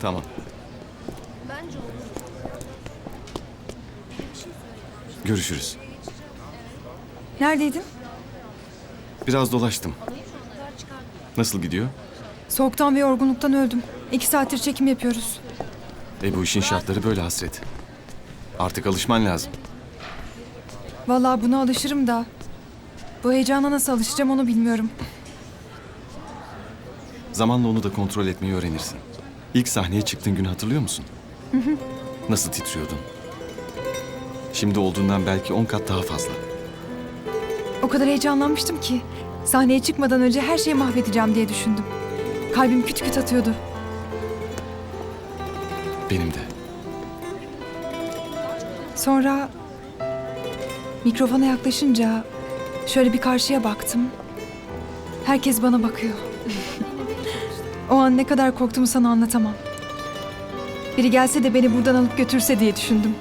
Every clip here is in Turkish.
Tamam. Görüşürüz. Neredeydin? Biraz dolaştım. Nasıl gidiyor? Soğuktan ve yorgunluktan öldüm. İki saattir çekim yapıyoruz. E bu işin şartları böyle hasret. Artık alışman lazım. Vallahi buna alışırım da. Bu heyecana nasıl alışacağım onu bilmiyorum. Zamanla onu da kontrol etmeyi öğrenirsin. İlk sahneye çıktığın günü hatırlıyor musun? Nasıl titriyordun? Şimdi olduğundan belki on kat daha fazla. O kadar heyecanlanmıştım ki. Sahneye çıkmadan önce her şeyi mahvedeceğim diye düşündüm. Kalbim küt küt atıyordu. Benim de. Sonra mikrofona yaklaşınca şöyle bir karşıya baktım. Herkes bana bakıyor. O an ne kadar korktuğumu sana anlatamam. Biri gelse de beni buradan alıp götürse diye düşündüm.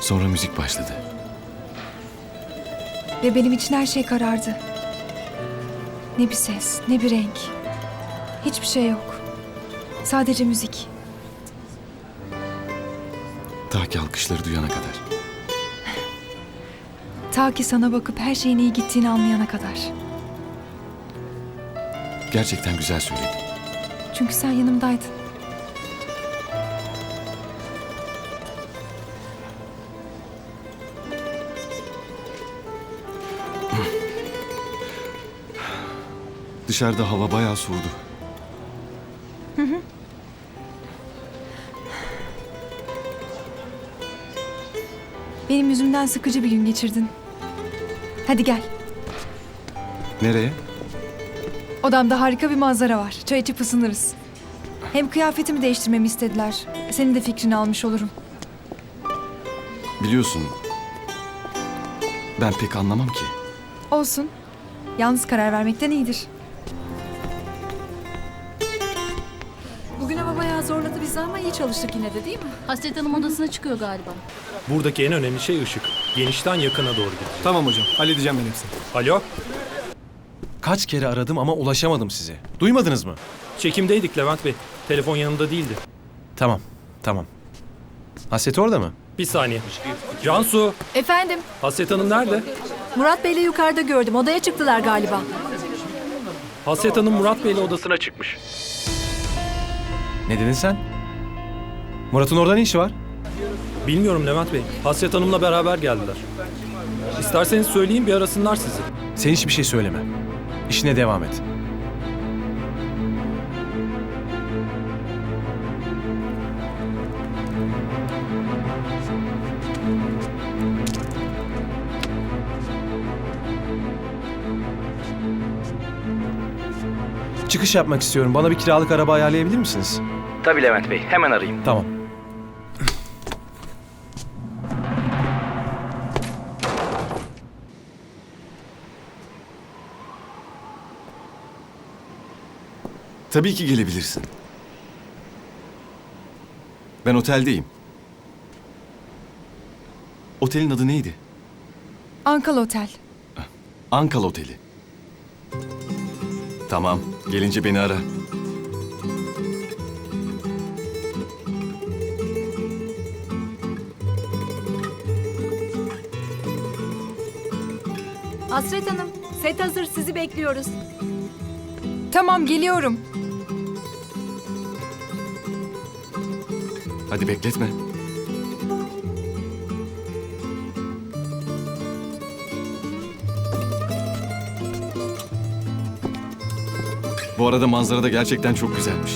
Sonra müzik başladı. Ve benim için her şey karardı. Ne bir ses, ne bir renk. Hiçbir şey yok. Sadece müzik. Ta ki alkışları duyana kadar. Ta ki sana bakıp her şeyin iyi gittiğini anlayana kadar. Gerçekten güzel söyledin. Çünkü sen yanımdaydın. Dışarıda hava bayağı soğudu. Benim yüzümden sıkıcı bir gün geçirdin. Hadi gel. Nereye? Odamda harika bir manzara var. Çay içip ısınırız. Hem kıyafetimi değiştirmemi istediler. Senin de fikrini almış olurum. Biliyorsun. Ben pek anlamam ki. Olsun. Yalnız karar vermekten iyidir. Bugün hava bayağı zorladı bizi ama iyi çalıştık yine de değil mi? Hasret Hanım odasına çıkıyor galiba. Buradaki en önemli şey ışık. Genişten yakına doğru gidecek. Tamam hocam. Halledeceğim ben hepsini. Alo? Kaç kere aradım ama ulaşamadım size. Duymadınız mı? Çekimdeydik Levent Bey. Telefon yanında değildi. Tamam. Tamam. Hasret orada mı? Bir saniye. Cansu, Efendim, Hasret Hanım nerede? Murat Bey'le yukarıda gördüm. Odaya çıktılar galiba. Hasret Hanım Murat Bey'le odasına çıkmış. Ne dedin sen? Murat'ın orada ne işi var? Bilmiyorum Levent Bey. Hasret Hanım'la beraber geldiler. İsterseniz söyleyeyim bir arasınlar sizi. Sen hiçbir şey söyleme. İşine devam et. Çıkış yapmak istiyorum. Bana bir kiralık araba ayarlayabilir misiniz? Tabii Levent Bey, hemen arayayım. Tamam. Tabii ki gelebilirsin. Ben oteldeyim. Otelin adı neydi? Ankal Otel. Ankal Oteli. Tamam, gelince beni ara. Hasret Hanım, set hazır. Sizi bekliyoruz. Tamam geliyorum. Hadi bekletme. Bu arada manzara da gerçekten çok güzelmiş.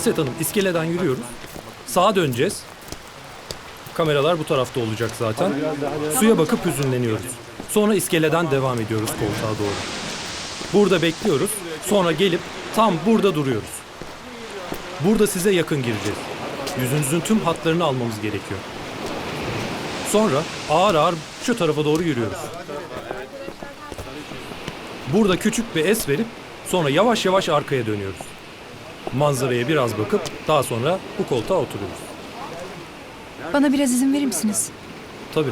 Hasret Hanım iskeleden yürüyoruz. Sağa döneceğiz. Kameralar bu tarafta olacak zaten. Suya bakıp hüzünleniyoruz. Sonra iskeleden devam ediyoruz koltuğa doğru. Burada bekliyoruz. Sonra gelip tam burada duruyoruz. Burada size yakın gireceğiz. Yüzünüzün tüm hatlarını almamız gerekiyor. Sonra ağır ağır şu tarafa doğru yürüyoruz. Burada küçük bir es verip sonra yavaş yavaş arkaya dönüyoruz. Manzaraya biraz bakıp daha sonra bu koltuğa oturuyoruz. Bana biraz izin verir misiniz? Tabii.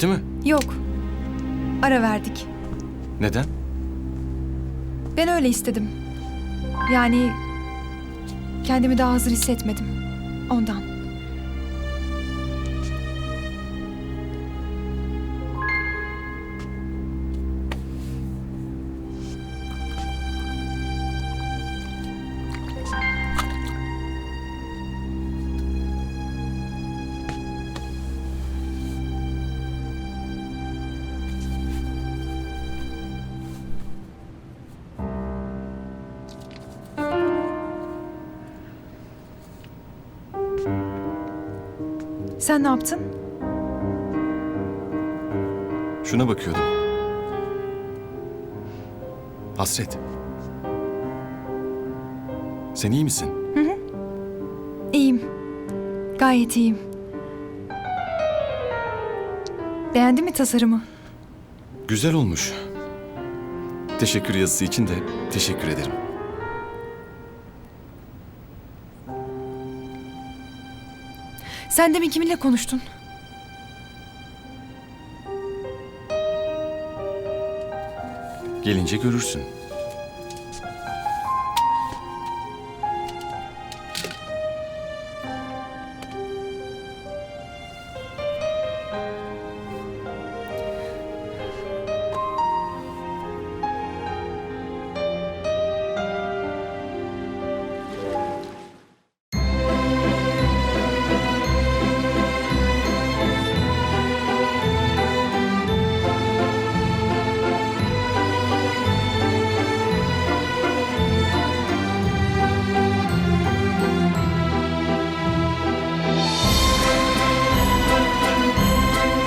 Bitti mi? Yok. Ara verdik. Neden? Ben öyle istedim. Yani kendimi daha hazır hissetmedim. Ondan. Sen ne yaptın? Şuna bakıyordum. Hasret. Sen iyi misin? İyiyim. Gayet iyiyim. Beğendin mi tasarımı? Güzel olmuş. Teşekkür yazısı için de teşekkür ederim. Sen demin kiminle konuştun? Gelince görürsün.